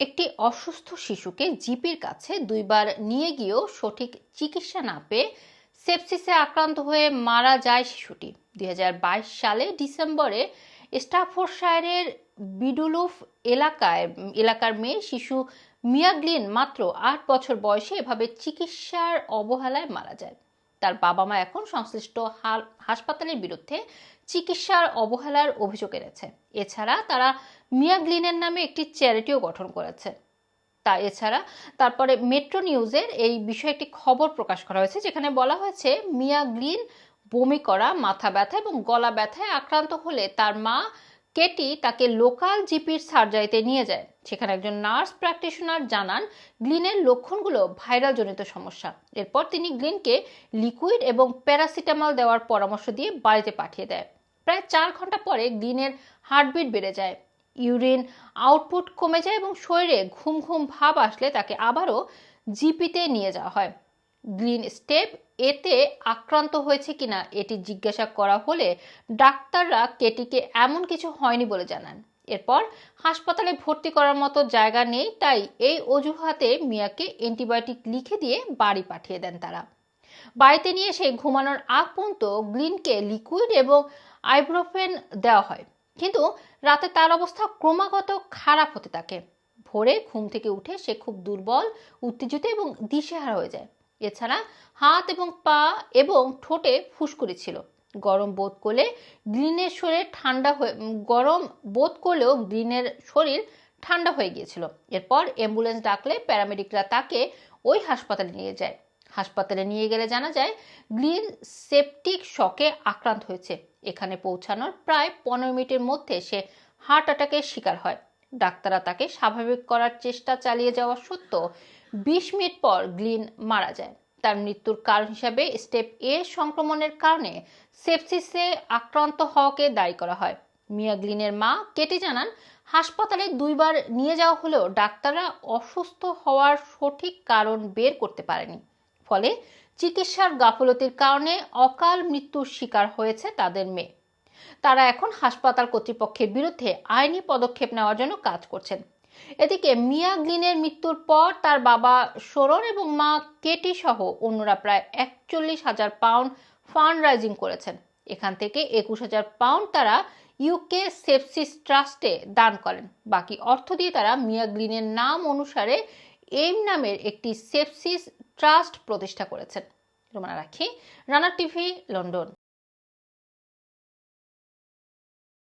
একটি অসুস্থ শিশুকে জিপির কাছে দুইবার নিয়ে গিয়েও সঠিক চিকিৎসা না পেয়ে সেপসিসে আক্রান্ত হয়ে মারা যায় শিশুটি। দুই হাজার বাইশ সালে ডিসেম্বরে স্টাফোর্ডশায়ারের বিডুলুফ এলাকায়, এলাকার মেয়ে শিশু মিয়াগ্লিন মাত্র আট বছর বয়সে এভাবে চিকিৎসার অবহেলায় মারা যায়। তার বাবা মা এখন সংশ্লিষ্ট হাসপাতালের বিরুদ্ধে চিকিৎসার অবহেলার অভিযোগ এনেছে। এছাড়া তারা মিয়াগ্লিনের নামে একটি চ্যারিটিও গঠন করেছে। তা এছাড়া তারপরে মেট্রো নিউজের এই বিষয়ে একটি খবর প্রকাশ করা হয়েছে, যেখানে বলা হয়েছে মিয়া গ্লিন বমি করা, মাথা ব্যথা এবং গলা ব্যথায় আক্রান্ত হলে তার মা কেটি তাকে লোকাল জিপির সার্জারিতে নিয়ে যায়। সেখানে একজন নার্স প্র্যাকটিশনার জানান, গ্লিনের লক্ষণগুলো ভাইরাল জনিত সমস্যা। এরপর তিনি গ্লিনকে লিকুইড এবং প্যারাসিটামল দেওয়ার পরামর্শ দিয়ে বাড়িতে পাঠিয়ে দেয়। প্রায় চার ঘণ্টা পরে গ্লিনের হার্টবিট বেড়ে যায়। ইউরিন আউটপুট কমে যায় এবং শরীরে ঘুম ঘুম ভাব আসলে তাকে আবারও জিপিতে নিয়ে যাওয়া হয়। গ্রিন স্টেপ, এতে আক্রান্ত হয়েছে কিনা এটি জিজ্ঞাসা করা হলে ডাক্তাররা কেটিকে এমন কিছু হয়নি বলে জানান। এরপর হাসপাতালে ভর্তি করার মতো জায়গা নেই, তাই এই অজুহাতে মিয়াকে অ্যান্টিবায়োটিক লিখে দিয়ে বাড়ি পাঠিয়ে দেন তারা। বাড়িতে নিয়ে এসে ঘুমানোর আগ পর্যন্ত গ্লিনকে লিকুইড এবং আইব্রোফেন দেওয়া হয়। কিন্তু রাতে তার অবস্থা ক্রমাগত খারাপ হতে থাকে। ভোরে ঘুম থেকে উঠে সে খুব দুর্বল, উত্তেজিত এবং দিশেহারা হয়ে যায়। এছাড়া হাত এবং পা এবং ঠোঁটে ফুসকুড়ি ছিল। গরম বোধ করলে গ্রিনের শরীর ঠান্ডা হয়ে, গরম বোধ করলেও গ্রিনের শরীর ঠান্ডা হয়ে গিয়েছিল। এরপর অ্যাম্বুলেন্স ডাকলে প্যারামেডিকরা তাকে ওই হাসপাতালে নিয়ে যায়। হাসপাতালে নিয়ে গেলে জানা যায়, গ্রিন সেপটিক শকে আক্রান্ত হয়েছে। এখানে পৌঁছানোর প্রায় পনেরো মিনিটের মধ্যে সে হার্ট অ্যাটাকের শিকার হয়। ডাক্তাররা তাকে স্বাভাবিক করার চেষ্টা চালিয়ে যাওয়া সত্ত্বেও বিশ মিনিট পর গ্লিন মারা যায়। তার মৃত্যুর কারণ হিসাবে স্টেপ এ সংক্রমণের কারণে সেপসিসে আক্রান্ত হওয়াকে দায়ী করা হয়। মিয়া গ্লিনের মা কেটে জানান, হাসপাতালে দুইবার নিয়ে যাওয়া হলেও ডাক্তাররা অসুস্থ হওয়ার সঠিক কারণ বের করতে পারেনি। ফলে চিকিৎসার গাফলতির কারণে অকাল মৃত্যুর শিকার হয়েছে তাদের মেয়ে। তারা এখন হাসপাতাল কর্তৃপক্ষের বিরুদ্ধে আইনি পদক্ষেপ নেওয়ার জন্য কাজ করছেন। এদিকে মিয়া গ্লিনের মৃত্যুর পর তার বাবা সোরন এবং মা কেটি সহ অন্যরা প্রায় একচল্লিশ হাজার পাউন্ড ফান্ড রাইজিং করেছেন। এখান থেকে একুশ হাজার পাউন্ড তারা ইউকে সেপসিস ট্রাস্টে দান করেন। বাকি অর্থ দিয়ে তারা মিয়া গ্লিনের নাম অনুসারে এইম নামের একটি সেপসিস ট্রাস্ট প্রতিষ্ঠা করেছেন। রোমানা রাখি, রানা টিভি, লন্ডন।